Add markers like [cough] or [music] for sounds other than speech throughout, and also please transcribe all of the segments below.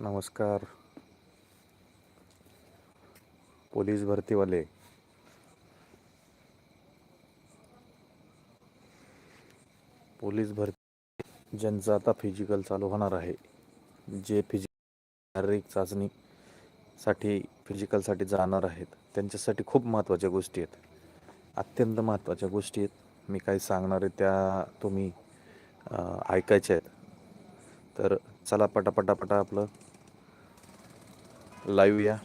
नमस्कार. Police भरतीवाले. Police भरती ज्यांचं आता फिजिकल चालू होणार आहे जे फिजिकल शारीरिक चाचणीसाठी फिजिकलसाठी जाणार आहेत त्यांच्यासाठी खूप महत्त्वाच्या गोष्टी आहेत. अत्यंत महत्त्वाच्या गोष्टी आहेत. मी काही सांगणार आहे त्या तुम्ही ऐकायच्या आहेत. तर चला पटापटापटा आपलं लाईव्ह या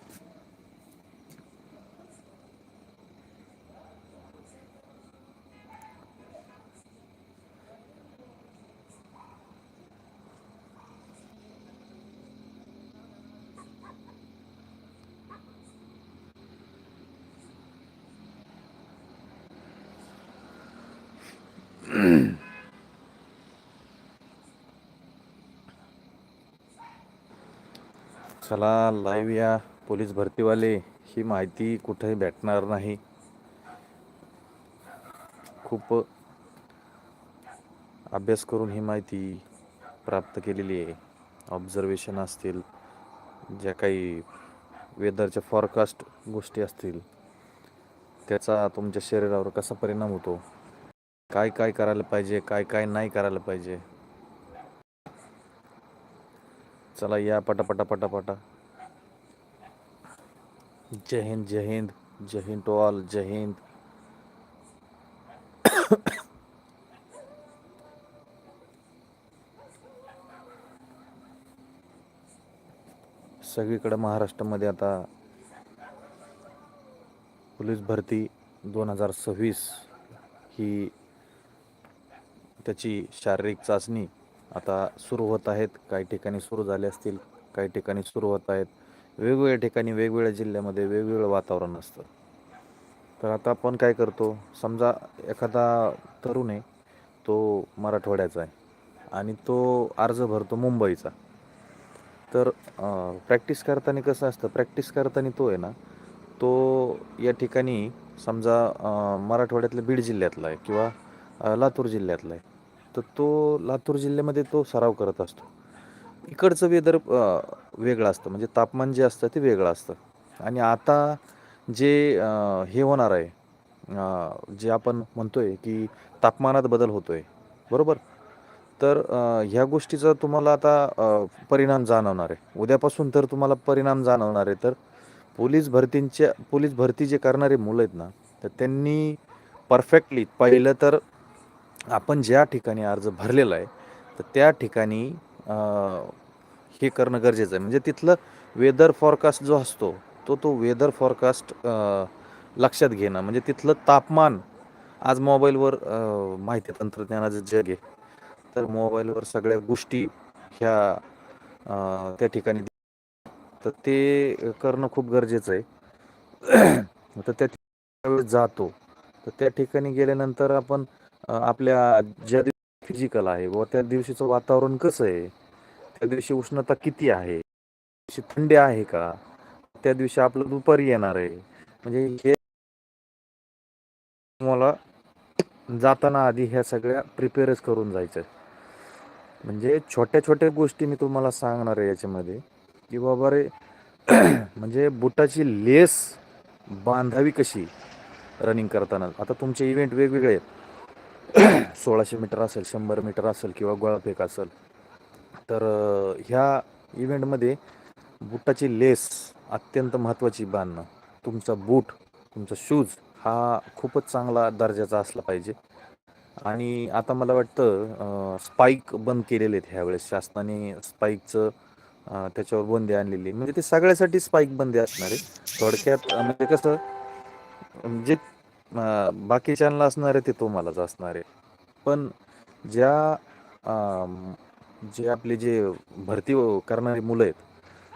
[clears throat] चला लाईव्ह या पोलीस भरतीवाले ही माहिती कुठेही भेटणार नाही. खूप अभ्यास करून ही माहिती प्राप्त केलेली आहे. ऑब्झर्वेशन असतील ज्या काही वेदरच्या फॉरकास्ट गोष्टी असतील त्याचा तुमच्या शरीरावर कसा परिणाम होतो? काय काय करायला पाहिजे काय काय नाही करायला पाहिजे? चला या पटापटा पटापटा. जय हिंद जय हिंद जय हिंद टू ऑल जय हिंद. सगळीकडे महाराष्ट्रामध्ये आता पोलीस भरती दोन हजार सव्वीस ही त्याची शारीरिक चाचणी आता सुरू होत आहेत. काही ठिकाणी सुरू झाले असतील काही ठिकाणी सुरू होत आहेत. वेगवेगळ्या ठिकाणी वेगवेगळ्या जिल्ह्यामध्ये वेगवेगळं वातावरण असतं. तर आता आपण काय करतो समजा एखादा तरुण आहे तो मराठवाड्याचा आहे आणि तो अर्ज भरतो मुंबईचा. तर प्रॅक्टिस करताना कसं असतं प्रॅक्टिस करताना तो आहे ना तो या ठिकाणी समजा मराठवाड्यातल्या बीड जिल्ह्यातला आहे किंवा लातूर जिल्ह्यातला आहे. तर तो लातूर जिल्ह्यामध्ये तो सराव करत असतो. इकडचं वेदर वेगळं असतं. म्हणजे तापमान जे असतं ते वेगळं असतं. आणि आता जे हे होणार आहे जे आपण म्हणतोय की तापमानात बदल होतोय. बरोबर? तर ह्या गोष्टीचा तुम्हाला आता परिणाम जाणवणार आहे. उद्यापासून तर तुम्हाला परिणाम जाणवणार आहे. तर पोलीस भरतींच्या पोलीस भरती जे करणारे मुलं आहेत ना तर त्यांनी परफेक्टली पहिलं तर आपण ज्या ठिकाणी अर्ज भरलेला आहे तर त्या ठिकाणी हे करणं गरजेचं आहे. म्हणजे तिथलं वेदर फॉरकास्ट जो असतो तो तो वेदर फॉरकास्ट लक्षात घेणं. म्हणजे तिथलं तापमान आज मोबाईलवर माहिती तंत्रज्ञानाचं जग आहे. तर मोबाईलवर सगळ्या गोष्टी ह्या त्या ठिकाणी तर ते करणं खूप गरजेचं आहे. [clears throat] तर त्या वेळेस जातो तर त्या ठिकाणी गेल्यानंतर आपण आपल्या ज्या दिवशी फिजिकल आहे व त्या दिवशीचं वातावरण कसं आहे? त्या दिवशी उष्णता किती आहे? दिवशी थंडी आहे का? त्या दिवशी आपलं दुपारी येणार आहे. म्हणजे हे तुम्हाला जाताना आधी ह्या सगळ्या प्रिपेअरच करून जायचं म्हणजे छोट्या छोट्या गोष्टी मी तुम्हाला सांगणार आहे याच्यामध्ये. की बाबा रे [clears throat] म्हणजे बुटाची लेस बांधावी कशी? रनिंग करताना. आता तुमचे इव्हेंट वेगवेगळे आहेत. [clears throat] सोळाशे मीटर असेल शंभर मीटर असेल किंवा गोळाफेक असेल. तर ह्या इव्हेंटमध्ये बुटाची लेस अत्यंत महत्त्वाची बांधणं तुमचा बूट तुमचा शूज हा खूपच चांगला दर्जाचा असला पाहिजे. आणि आता मला वाटतं स्पाईक बंद केलेले आहेत ह्यावेळेस. शासनाने स्पाईकचं त्याच्यावर बंदी आणलेली म्हणजे ते सगळ्यासाठी स्पाईक बंदी असणार आहे. थोडक्यात म्हणजे कसं जे अं, बाकीच्यांना असणार आहे ते तुम्हालाच असणार. आहे पण ज्या जे आपले जे भरती करणारी मुलं आहेत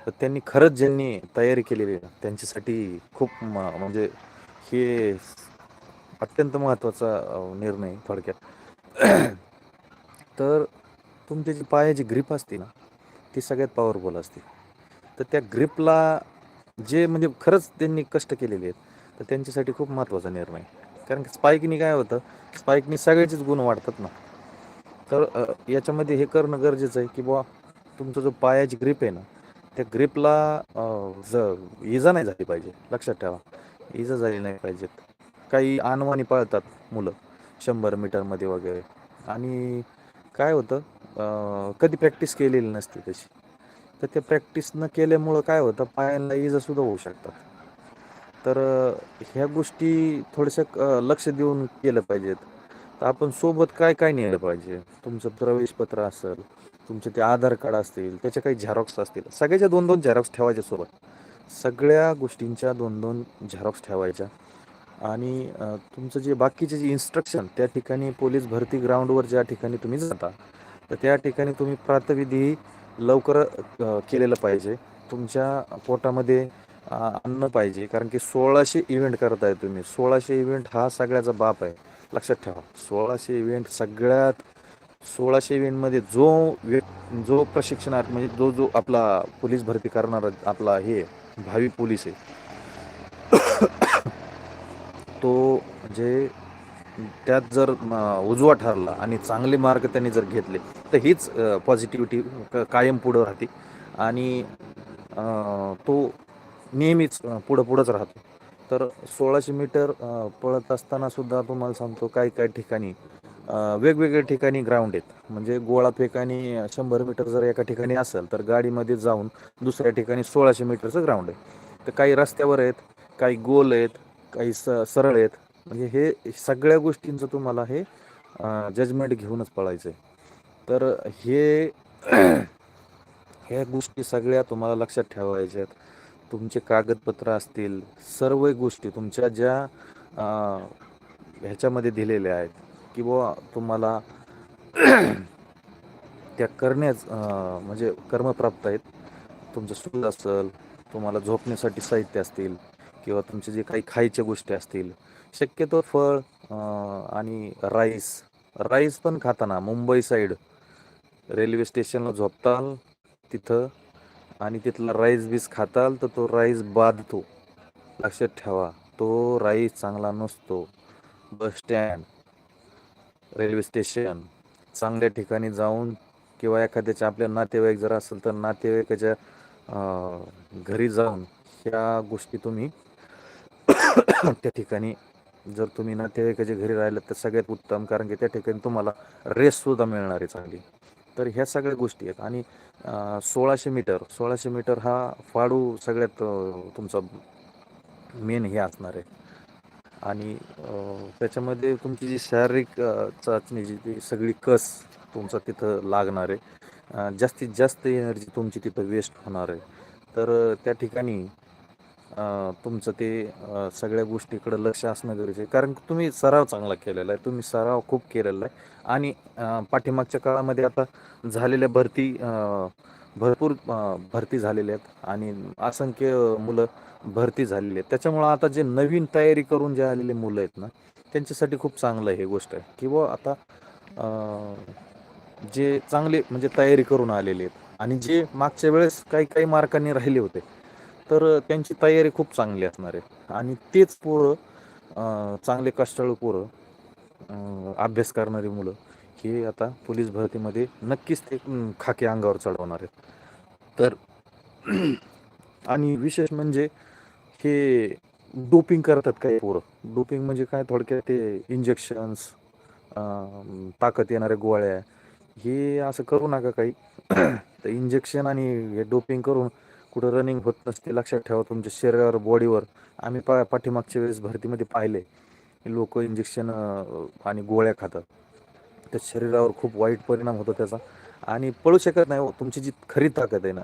तर त्यांनी खरंच ज्यांनी तयारी केलेली आहे त्यांच्यासाठी खूप म- म्हणजे हे अत्यंत महत्त्वाचा निर्णय थोडक्यात. तर तुमची जी पायाची ग्रीप असते ना ती सगळ्यात पॉवरफुल असते. तर त्या ग्रीपला जे म्हणजे खरंच त्यांनी कष्ट केलेले आहेत तर त्यांच्यासाठी खूप महत्त्वाचा निर्णय. आहे. कारण की स्पाईकनी काय होतं स्पाईकनी सगळ्याचेच गुण वाढतात ना. तर याच्यामध्ये हे करणं गरजेचं आहे की बुवा तुमचा जो पायाची ग्रीप आहे ना त्या ग्रीपला ज इजा नाही झाली पाहिजे. लक्षात ठेवा. इजा झाली नाही पाहिजेत. काही आणवाणी पळतात मुलं शंभर मीटरमध्ये वगैरे. आणि काय होतं कधी प्रॅक्टिस केलेली नसते तशी. तर त्या प्रॅक्टिस न केल्यामुळं काय होतं पायांना इजासुद्धा होऊ शकतात. तर ह्या गोष्टी थोड्याशा लक्ष देऊन केलं पाहिजेत. तर आपण सोबत काय काय नेलं पाहिजे? तुमचं प्रवेशपत्र असेल तुमचे ते आधार कार्ड असतील त्याचे काही झेरॉक्स असतील सगळ्याच्या दोन दोन झेरॉक्स ठेवायच्या सोबत. सगळ्या गोष्टींच्या दोन दोन झेरॉक्स ठेवायच्या. आणि तुमचं जे बाकीचे जे इन्स्ट्रक्शन त्या ठिकाणी पोलीस भरती ग्राउंडवर ज्या ठिकाणी तुम्ही जाता तर त्या ठिकाणी तुम्ही प्रातविधी लवकर केलेलं पाहिजे. तुमच्या पोटामध्ये अन्न पाहिजे कारण की सोळाशे इव्हेंट करताय तुम्ही. सोळाशे इव्हेंट हा सगळ्याचा बाप आहे. लक्षात ठेवा. सोळाशे इव्हेंट सगळ्यात सोळाशे इव्हेंटमध्ये जो व्य- जो प्रशिक्षणार्थ म्हणजे जो जो आपला पोलीस भरती करणारा आपला हे भावी पोलीस आहे. तो म्हणजे त्यात जर उजवा ठरला आणि चांगले मार्ग त्यांनी जर घेतले तर हीच पॉझिटिव्हिटी कायम पुढं राहते. आणि तो नेहमीच पुढं पुढंच राहतो. तर सोळाशे मीटर पळत असताना सुद्धा तुम्हाला सांगतो काही काही ठिकाणी वेगवेगळ्या ठिकाणी ग्राउंड आहेत. म्हणजे गोळा फेकानी शंभर मीटर जर एका ठिकाणी असेल तर गाडीमध्ये जाऊन दुसऱ्या ठिकाणी सोळाशे मीटरचं ग्राउंड आहे. तर काही रस्त्यावर आहेत काही गोल आहेत काही स सरळ आहेत. म्हणजे हे सगळ्या गोष्टींचं तुम्हाला हे जजमेंट घेऊनच पळायचं आहे तर हे [clears throat] ह्या गोष्टी सगळ्या तुम्हाला लक्षात ठेवायच्या आहेत. तुमचे कागदपत्र असतील सर्व गोष्टी तुमच्या ज्या ह्याच्यामध्ये दिलेल्या आहेत की बुवा तुम्हाला [clears throat] त्या करण्याच म्हणजे म्हणजे कर्मप्राप्त आहेत. तुमचं स्टूल असेल तुम्हाला झोपण्यासाठी साहित्य असतील किंवा तुमचे जे काही खायच्या गोष्टी असतील शक्यतो फळ आणि राईस राईस पण खाताना मुंबई साईड रेल्वे स्टेशनला झोपताल तिथं आणि तिथला राईस बीस खाताल तर तो राईस बाधतो. लक्षात ठेवा तो राईस चांगला नसतो. बस स्टँड रेल्वे स्टेशन चांगल्या ठिकाणी जाऊन किंवा एखाद्याच्या आपल्या नातेवाईक जर असेल तर नातेवाईकाच्या घरी जाऊन ह्या गोष्टी तुम्ही [coughs] त्या ठिकाणी जर तुम्ही नातेवाईकाच्या घरी राहिलं तर सगळ्यात उत्तम कारण की त्या ठिकाणी तुम्हाला रेस्टसुद्धा मिळणार आहे चांगली. तर ह्या सगळ्या गोष्टी आहेत. आणि सोळाशे मीटर सोळाशे मीटर हा फाडू सगळ्यात तुमचा मेन हे असणार आहे. आणि त्याच्यामध्ये तुमची जी शारीरिक चाचणी जी ती सगळी कस तुमचा तिथं लागणार आहे जास्तीत जास्त एनर्जी तुमची तिथं वेस्ट होणार आहे. तर त्या ठिकाणी तुमचं ते सगळ्या गोष्टीकडे लक्ष असणं गरजेचं आहे. कारण तुम्ही सराव चांगला केलेला आहे. तुम्ही सराव खूप केलेला आहे. आणि पाठीमागच्या काळामध्ये आता झालेल्या भरती भरपूर भरती झालेल्या आहेत. आणि असंख्य मुलं भरती झालेली आहेत. त्याच्यामुळं आता जे नवीन तयारी करून जे आलेले मुलं आहेत ना त्यांच्यासाठी खूप चांगलं आहे हे गोष्ट आहे. किंवा आता जे चांगले म्हणजे तयारी करून आलेले आहेत. आणि जे मागच्या वेळेस काही काही मार्कांनी राहिले होते तर त्यांची तयारी खूप चांगली असणार आहे. आणि तेच पोरं चांगले कष्टाळू पोरं अभ्यास करणारी मुलं हे आता पोलीस भरतीमध्ये नक्कीच ते खाके खाकी अंगावर चढवणार आहेत. तर [clears throat] आणि विशेष म्हणजे हे डोपिंग करतात काही पोरं. डोपिंग म्हणजे काय? थोडक्यात ते इंजेक्शन्स ताकद येणाऱ्या गोळ्या हे असं करू नका काही. [clears throat] तर इंजेक्शन आणि हे डोपिंग करून कुठं रनिंग होत नसते. लक्षात ठेवा तुमच्या शरीरावर बॉडीवर आम्ही पा पाठीमागच्या वेळेस भरतीमध्ये पाहिले. लोक इंजेक्शन आणि गोळ्या खातात. त्या शरीरावर खूप वाईट परिणाम होतो त्याचा. आणि पळू शकत नाही हो. तुमची जी खरी ताकद आहे ना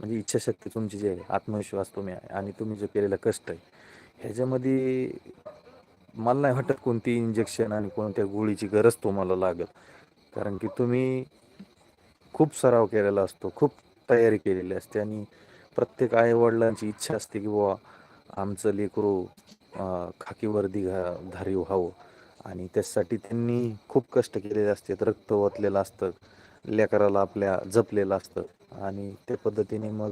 म्हणजे इच्छाशक्ती तुमची जी आहे आत्मविश्वास तुम्ही आहे आणि तुम्ही जो केलेला कष्ट आहे ह्याच्यामध्ये मला नाही वाटत कोणती इंजेक्शन आणि कोणत्या गोळीची गरज तुम्हाला लागेल. कारण की तुम्ही खूप सराव केलेला असतो खूप तयारी केलेली असते आणि प्रत्येक आईवडिलांची इच्छा असते की बुवा आमचं लेकरू खाकी वर्दी घा धारी व्हावं. आणि त्यासाठी त्यांनी खूप कष्ट केलेले असतात रक्त ओतलेलं असतं लेकराला आपल्या जपलेलं असतं. आणि त्या पद्धतीने मग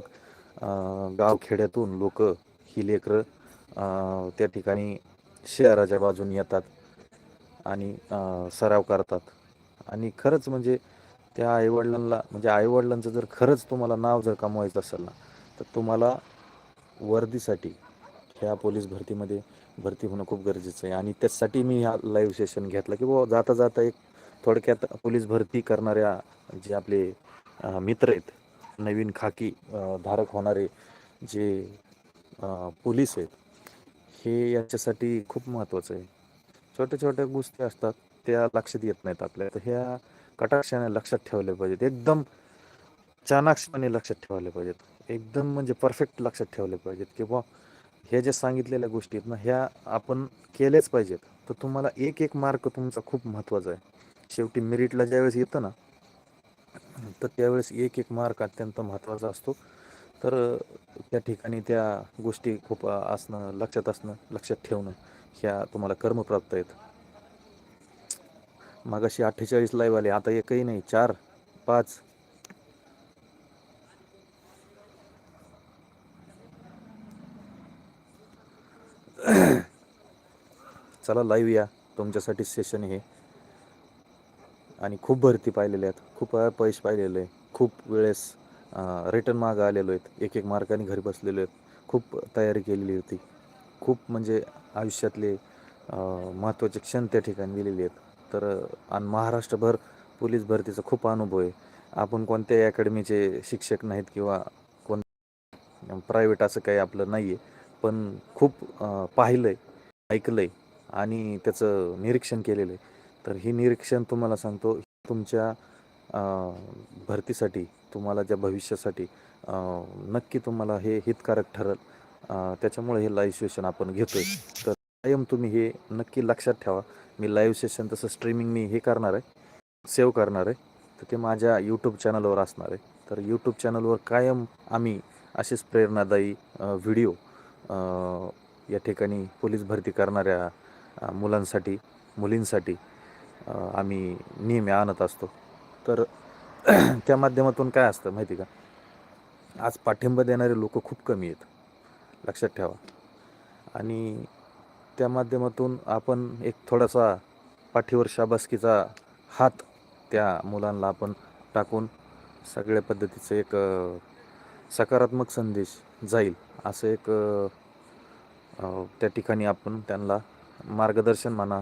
गावखेड्यातून लोक ही लेकरं त्या ठिकाणी शहराच्या बाजूने येतात आणि सराव करतात. आणि खरंच म्हणजे त्या आईवडिलांना म्हणजे आईवडिलांचं जर खरंच तुम्हाला नाव जर कमवायचं असेल ना तर तुम्हाला वर्दीसाठी ह्या पोलीस भरतीमध्ये भरती होणं खूप गरजेचं आहे. आणि त्यासाठी मी ह्या लाईव्ह सेशन घेतला की बाबा जाता जाता एक थोडक्यात पोलीस भरती करणाऱ्या जे आपले मित्र आहेत नवीन खाकी धारक होणारे जे पोलीस आहेत हे याच्यासाठी खूप महत्त्वाचं आहे. छोट्या छोट्या गोष्टी असतात त्या लक्षात येत नाहीत आपल्या. तर ह्या कटाक्षाने लक्षात ठेवल्या पाहिजेत. एकदम चाणाक्षपणे लक्षात ठेवले पाहिजेत. एकदम म्हणजे परफेक्ट लक्षात ठेवले पाहिजेत किंवा ह्या ज्या सांगितलेल्या गोष्टी आहेत ना ह्या आपण केल्याच पाहिजेत. तर तुम्हाला एक एक मार्क तुमचा खूप महत्त्वाचा आहे. शेवटी मेरिटला ज्यावेळेस येतं ना तर त्यावेळेस एक एक मार्क अत्यंत महत्त्वाचा असतो. तर त्या ठिकाणी त्या गोष्टी खूप असणं लक्षात असणं लक्षात ठेवणं ह्या तुम्हाला कर्मप्राप्त आहेत. मागाशी अठ्ठेचाळीस लाईव्ह आले आता एकही नाही चार पाच चला लाईव्ह या. तुमच्यासाठी सेशन हे. आणि खूप भरती पाहिलेल्या आहेत. खूप पैसे पाहिलेले आहे खूप वेळेस रिटर्न मागं आलेलो आहेत. एक एक मार्काने घरी बसलेलो आहेत. खूप तयारी केलेली होती. खूप म्हणजे आयुष्यातले महत्त्वाचे क्षण त्या ठिकाणी दिलेले आहेत. तर आणि महाराष्ट्रभर पोलीस भरतीचा खूप अनुभव आहे. आपण कोणत्याही अकॅडमीचे शिक्षक नाहीत किंवा कोण प्रायव्हेट असं काही आपलं नाही आहे पण खूप पाहिलं आहे ऐकलं आहे आणि त्याचं निरीक्षण केलेलं आहे. तर हे निरीक्षण तुम्हाला सांगतो तुमच्या भरतीसाठी तुम्हाला ज्या भविष्यासाठी नक्की तुम्हाला हे हितकारक ठरेल. त्याच्यामुळे हे लाईव्ह सेशन आपण घेतो आहे तर कायम तुम्ही हे नक्की लक्षात ठेवा. मी लाईव्ह सेशन तसं स्ट्रीमिंग मी हे करणार आहे सेव्ह करणार आहे. तर ते माझ्या यूट्यूब चॅनलवर असणार आहे. तर यूट्यूब चॅनलवर कायम आम्ही असेच प्रेरणादायी व्हिडिओ या ठिकाणी पोलीस भरती करणाऱ्या मुलांसाठी मुलींसाठी आम्ही नेहमी आणत असतो. तर [clears throat] त्या माध्यमातून काय असतं माहिती का? आज पाठिंबा देणारे लोक खूप कमी आहेत. लक्षात ठेवा. आणि त्या माध्यमातून आपण एक थोडासा पाठीवर शाबासकीचा हात त्या मुलांना आपण टाकून सगळ्या पद्धतीचं एक सकारात्मक संदेश जाईल. असं एक त्या ठिकाणी आपण त्यांना मार्गदर्शन म्हणा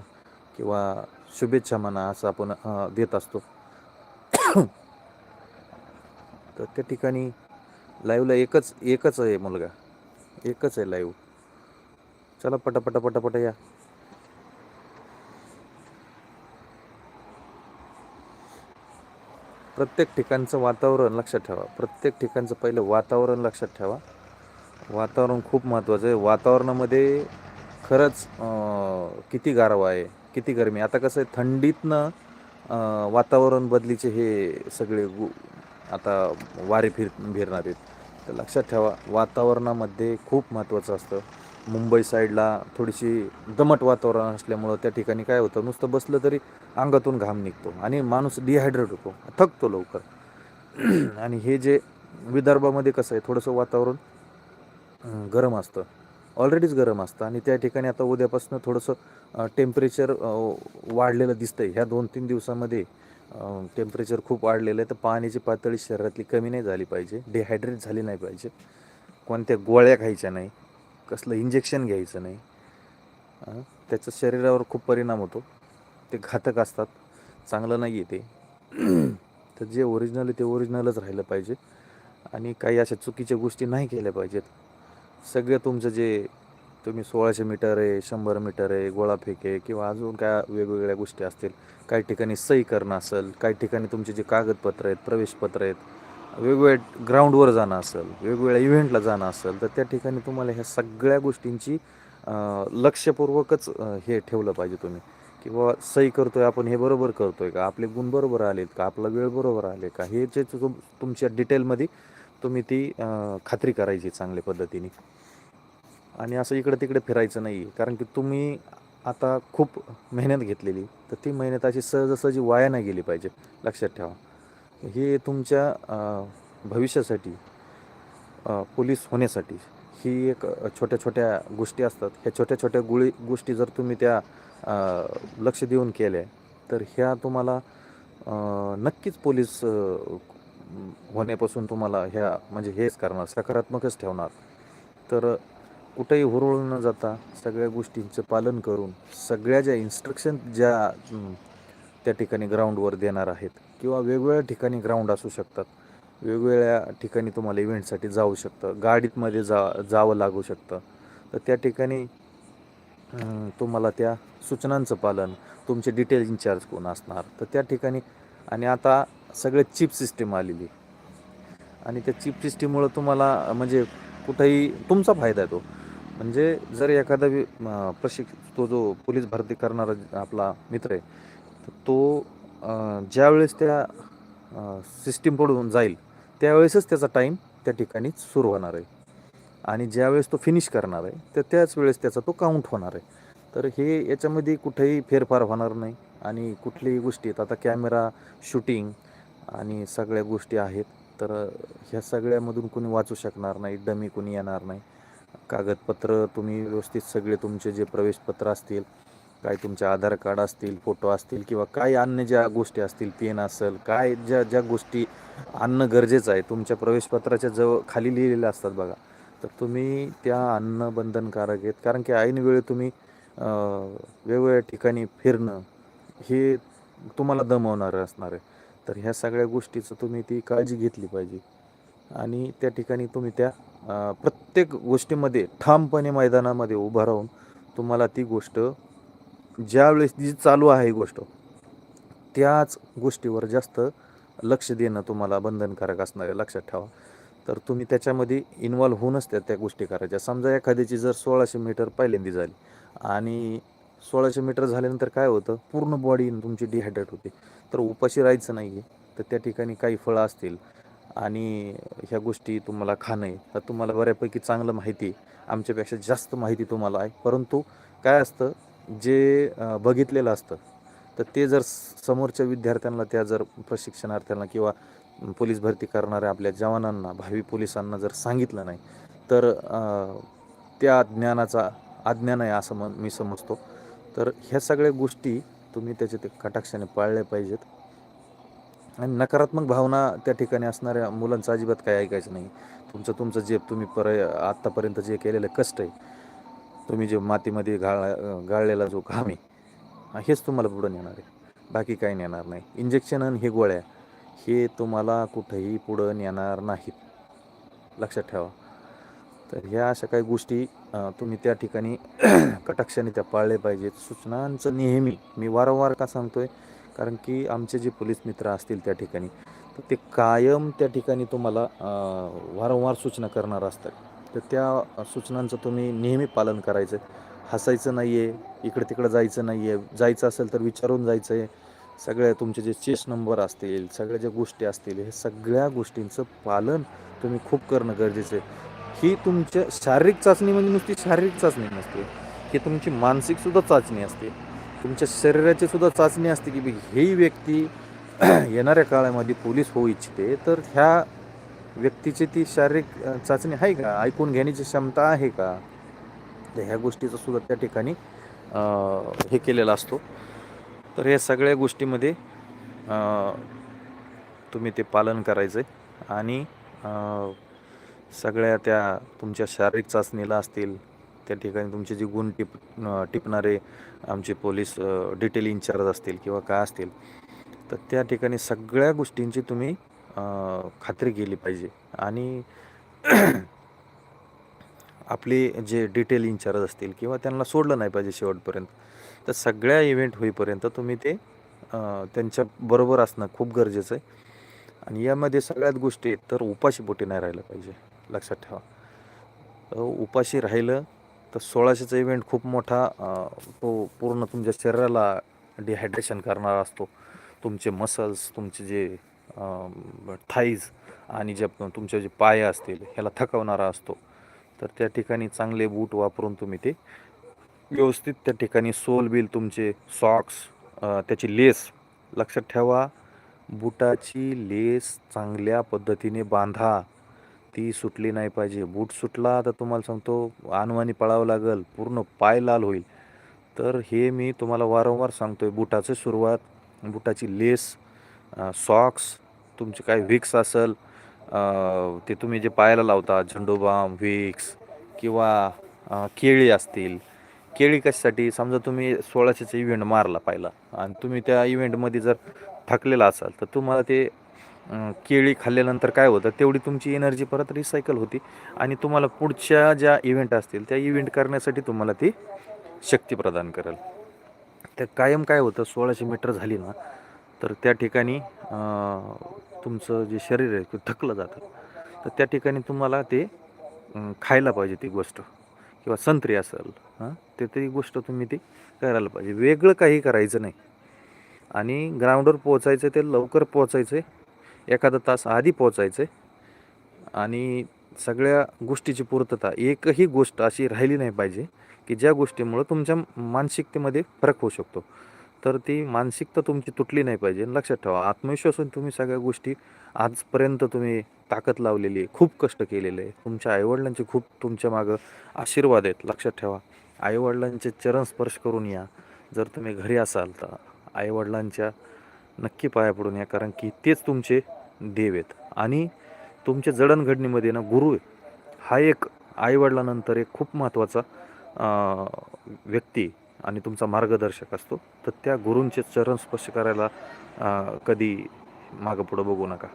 किंवा शुभेच्छा म्हणा असं आपण देत असतो. [coughs] तर त्या ठिकाणी लाईव्हला एकच एकच आहे मुलगा. एकच आहे लाईव्ह चला पटापटा पटापटा या. प्रत्येक ठिकाणचं वातावरण लक्षात ठेवा. प्रत्येक ठिकाणचं पहिलं वातावरण लक्षात ठेवा. वातावरण खूप महत्त्वाचं आहे. वातावरणामध्ये खरंच किती गारवा आहे किती गरमी आता कसं आहे थंडीतनं वातावरण बदलीचे हे सगळे गु आता वारे फिर फिरणार आहेत. तर लक्षात ठेवा वातावरणामध्ये खूप महत्त्वाचं असतं. मुंबई साईडला थोडीशी दमट वातावरण असल्यामुळं त्या ठिकाणी काय होतं नुसतं बसलं तरी अंगातून घाम निघतो आणि माणूस डिहायड्रेट होतो थकतो लवकर. [clears throat] आणि हे जे विदर्भामध्ये कसं आहे थोडंसं वातावरण गरम असतं. ऑलरेडीच गरम असतं आणि त्या ठिकाणी आता उद्यापासून थोडंसं टेम्परेचर वाढलेलं दिसतंय. ह्या दोन तीन दिवसामध्ये टेम्परेचर खूप वाढलेलं आहे. तर पाण्याची पातळी शरीरातली कमी नाही झाली पाहिजे. डिहायड्रेट झाली नाही पाहिजे. कोणत्या गोळ्या खायच्या नाही. कसलं इंजेक्शन घ्यायचं नाही. त्याचा शरीरावर खूप परिणाम होतो. ते घातक असतात. चांगलं नाही [clears throat] आहे ते. तर जे ओरिजिनल आहे ते ओरिजिनलच राहिलं पाहिजे. आणि काही अशा चुकीच्या गोष्टी नाही केल्या पाहिजेत. सगळं तुमचं जे तुम्ही सोळाशे मीटर आहे शंभर मीटर आहे गोळाफेक आहे किंवा अजून काय वेगवेगळ्या गोष्टी असतील काही ठिकाणी सही करणं असेल काही ठिकाणी तुमचे जे कागदपत्र आहेत प्रवेशपत्र आहेत वेगवेगळ्या ग्राउंडवर जाणं असेल वेगवेगळ्या इव्हेंटला जाणं असेल तर त्या ठिकाणी तुम्हाला ह्या सगळ्या गोष्टींची लक्षपूर्वकच हे ठेवलं पाहिजे तुम्ही. किंवा सही करतो आहे आपण हे बरोबर करतो आहे का? आपले गुण बरोबर आलेत का? आपला वेळ बरोबर आले का? हे जे तुम- तुमच्या डिटेलमध्ये तुम्ही ती खात्री करायची चांगल्या पद्धतीने. आणि असं इकडे तिकडे फिरायचं नाही कारण की तुम्ही आता खूप मेहनत घेतलेली. तर ती मेहनत अशी सहजासहजी वाया नाही गेली पाहिजे. लक्षात ठेवा. हे तुमच्या भविष्यासाठी पोलीस होण्यासाठी ही एक छोट्या छोट्या गोष्टी असतात. ह्या छोट्या छोट्या गुळी गोष्टी जर तुम्ही त्या लक्ष देऊन केल्या तर ह्या तुम्हाला नक्कीच पोलीस होण्यापासून तुम्हाला ह्या म्हणजे हेच करणार सकारात्मकच ठेवणार. तर कुठेही हुरळून न जाता सगळ्या गोष्टींचं पालन करून सगळ्या ज्या इन्स्ट्रक्शन ज्या त्या ठिकाणी ग्राउंडवर देणार आहेत किंवा वेगवेगळ्या ठिकाणी ग्राउंड असू शकतात वेगवेगळ्या ठिकाणी तुम्हाला इव्हेंटसाठी जाऊ शकतं गाडीतमध्ये जा जावं लागू शकतं तर त्या ठिकाणी तुम्हाला त्या सूचनांचं पालन तुमचे डिटेल इन्चार्ज कोण असणार तर त्या ठिकाणी आणि आता सगळे चिप सिस्टीम आलेली आणि त्या चिप सिस्टीममुळं तुम्हाला म्हणजे कुठंही तुमचा फायदा आहे तो. म्हणजे जर एखादा वि- तो जो पोलीस भरती करणारा आपला मित्र आहे तर तो ज्यावेळेस त्या सिस्टीमकडून जाईल त्यावेळेसच त्याचा टाईम त्या ठिकाणी सुरू होणार आहे. आणि ज्यावेळेस तो फिनिश करणार आहे तर त्याच वेळेस त्याचा तो काउंट होणार आहे. तर हे याच्यामध्ये कुठेही फेरफार होणार नाही. आणि कुठल्याही गोष्टीत आता कॅमेरा शूटिंग आणि सगळ्या गोष्टी आहेत. तर ह्या सगळ्यामधून कोणी वाचू शकणार नाही डमी कोणी येणार नाही. कागदपत्र तुम्ही व्यवस्थित सगळे तुमचे जे प्रवेशपत्र असतील काय तुमचे आधार कार्ड असतील फोटो असतील किंवा काय अन्य ज्या गोष्टी असतील पेन असेल काय ज्या ज्या गोष्टी आणणं गरजेचं आहे तुमच्या प्रवेशपत्राच्या जवळ खाली लिहिलेल्या असतात बघा. तर तुम्ही त्या अन्न बंधनकारक आहेत. कारण की ऐनवेळी तुम्ही वेगवेगळ्या ठिकाणी फिरणं हे तुम्हाला दमवणारं असणार आहे. तर ह्या सगळ्या गोष्टीचं तुम्ही ती काळजी घेतली पाहिजे. आणि त्या ठिकाणी तुम्ही त्या प्रत्येक गोष्टीमध्ये ठामपणे मैदानामध्ये उभं राहून तुम्हाला ती गोष्ट ज्यावेळेस जी चालू आहे ही गोष्ट त्याच गोष्टीवर जास्त लक्ष देणं तुम्हाला बंधनकारक असणार आहे लक्षात ठेवा. तर तुम्ही त्याच्यामध्ये इन्वॉल्व्ह होऊनच त्या त्या गोष्टी करायच्या. समजा एखाद्याची जर सोळाशे मीटर पहिल्यांदी झाली आणि सोळाशे मीटर झाल्यानंतर काय होतं? पूर्ण बॉडी तुमची डिहायड्रेट होते. तर उपाशी राहायचं नाही आहे तर त्या ठिकाणी काही फळं असतील आणि ह्या गोष्टी तुम्हाला खाणं आहे. तर तुम्हाला बऱ्यापैकी चांगलं माहिती आहे. आमच्यापेक्षा जास्त माहिती तुम्हाला आहे. परंतु काय असतं? जे बघितलेलं असतं. तर ते जर समोरच्या विद्यार्थ्यांना त्या जर प्रशिक्षणार्थ्यांना किंवा पोलीस भरती करणाऱ्या आपल्या जवानांना भावी पोलिसांना जर सांगितलं नाही तर त्या ज्ञानाचा अज्ञान आहे असं म मी समजतो. तर ह्या सगळ्या गोष्टी तुम्ही त्याचे ते कटाक्षाने पाळल्या पाहिजेत. आणि नकारात्मक भावना त्या ठिकाणी असणाऱ्या मुलांचं अजिबात काय ऐकायचं नाही. तुमचं तुमचं जे तुम्ही पर आत्तापर्यंत जे केलेलं कष्ट आहे तुम्ही जे मातीमध्ये गाळ गाळलेला जो घाम आहे हेच तुम्हाला पुढं नेणार आहे. बाकी काही नेणार नाही. इंजेक्शन आणि हे गोळ्या हे तुम्हाला कुठंही पुढं नेणार नाहीत. लक्षात ठेवा. तर ह्या अशा काही गोष्टी तुम्ही त्या ठिकाणी [clears throat] कटाक्षाने त्या पाळल्या पाहिजेत. सूचनांचं नेहमी मी वारंवार का सांगतोय? कारण की आमचे जे पोलीस मित्र असतील त्या ठिकाणी तर ते कायम त्या ठिकाणी तुम्हाला वारंवार सूचना करणार असतात. तर त्या सूचनांचं तुम्ही नेहमी पालन करायचं. हसायचं नाही आहे इकडं तिकडं जायचं नाही आहे जायचं असेल तर विचारून जायचं आहे सगळ्या तुमचे जे चेस नंबर असतील सगळ्या ज्या गोष्टी असतील हे सगळ्या गोष्टींचं पालन तुम्ही खूप करणं गरजेचं आहे. ही तुमच्या शारीरिक चाचणी म्हणजे नुसती शारीरिक चाचणी नसते. ही तुमची मानसिकसुद्धा चाचणी असते. तुमच्या शरीराची सुद्धा चाचणी असते की ही व्यक्ती [clears throat] येणाऱ्या काळामध्ये पोलीस होऊ इच्छिते. तर ह्या व्यक्तीची ती शारीरिक चाचणी आहे का? ऐकून घेण्याची क्षमता आहे का? तर ह्या गोष्टीचा सुद्धा त्या ठिकाणी हे केलेला असतो. तर या सगळ्या गोष्टीमध्ये तुम्ही ते पालन करायचं आहे आणि सगळ्या त्या तुमच्या शारीरिक चाचणीला असतील त्या ठिकाणी तुमचे जे गुण टिप टिपणारे आमचे पोलीस डिटेल इन्चार्ज असतील किंवा काय असतील तर त्या ठिकाणी सगळ्या गोष्टींची तुम्ही खात्री केली पाहिजे. आणि [clears throat] आपले जे डिटेल इन्चार्ज असतील किंवा त्यांना सोडलं नाही पाहिजे शेवटपर्यंत तर सगळ्या इव्हेंट होईपर्यंत तुम्ही ते त्यांच्या बरोबर असणं खूप गरजेचं आहे. आणि यामध्ये सगळ्यात गोष्टी तर उपाशी पोटी नाही राहिलं पाहिजे. लक्षात ठेवा. उपाशी राहिलं तर सोळाशेचा इव्हेंट खूप मोठा तो पूर्ण तुमच्या शरीराला डिहायड्रेशन करणारा असतो. तुमचे मसल्स तुमचे जे थाईज आणि जे तुमचे जे पाय असतील ह्याला थकवणारा असतो. तर त्या ठिकाणी चांगले बूट वापरून तुम्ही ते व्यवस्थित त्या ठिकाणी सोल बिल तुमचे सॉक्स त्याची लेस लक्षात ठेवा. बुटाची लेस चांगल्या पद्धतीने बांधा. ती सुटली नाही पाहिजे. बूट सुटला तर तुम्हाला सांगतो अनवाणी पळावं लागेल पूर्ण पाय लाल होईल. तर हे मी तुम्हाला वारंवार सांगतो आहे बुटाची सुरुवात बुटाची लेस सॉक्स तुमचे काय विक्स असेल ते तुम्ही जे पायाला लावता झंडोबाम विक्स किंवा केळी असतील. केळी कशासाठी? समजा तुम्ही सोळाशेचा इव्हेंट मारला पाहिला आणि तुम्ही त्या इव्हेंटमध्ये जर थकलेला असाल तर तुम्हाला ते केळी खाल्ल्यानंतर काय होतं तेवढी तुमची एनर्जी परत रिसायकल होती आणि तुम्हाला पुढच्या ज्या इव्हेंट असतील त्या इव्हेंट करण्यासाठी तुम्हाला ती शक्ती प्रदान करेल. तर कायम काय होतं सोळाशे मीटर झाली ना तर त्या ठिकाणी तुमचं जे शरीर आहे ते थकलं जातं. तर त्या ठिकाणी तुम्हाला ते खायला पाहिजे ती गोष्ट किंवा संत्री असेल हां ते ती गोष्ट तुम्ही ती करायला पाहिजे. वेगळं काही करायचं नाही. आणि ग्राउंडवर पोचायचं ते लवकर पोचायचं आहे. एखादा तास आधी पोचायचं आहे आणि सगळ्या गोष्टीची पूर्तता एकही गोष्ट अशी राहिली नाही पाहिजे की ज्या गोष्टीमुळं तुमच्या मानसिकतेमध्ये फरक होऊ शकतो. तर ती मानसिकता तुमची तुटली नाही पाहिजे. लक्षात ठेवा आत्मविश्वासून तुम्ही सगळ्या गोष्टी आजपर्यंत तुम्ही ताकद लावलेली आहे खूप कष्ट केलेले. आहे तुमच्या आईवडिलांचे खूप तुमच्या मागं आशीर्वाद आहेत लक्षात ठेवा. आईवडिलांचे चरण स्पर्श करून या. जर तुम्ही घरी असाल तर आईवडिलांच्या नक्की पाया पडून या कारण की तेच तुमचे देव आहेत. आणि तुमच्या जडणघडणीमध्ये ना गुरु हा एक आईवडिलानंतर एक खूप महत्त्वाचा व्यक्ती आणि तुमचा मार्गदर्शक असतो. तर त्या गुरूंचे चरण स्पर्श करायला कधी मागं पुढं बघू नका.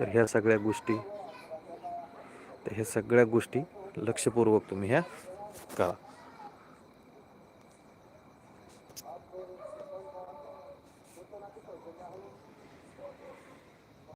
तर ह्या सगळ्या गोष्टी तर ह्या सगळ्या गोष्टी लक्षपूर्वक तुम्ही ह्या करा.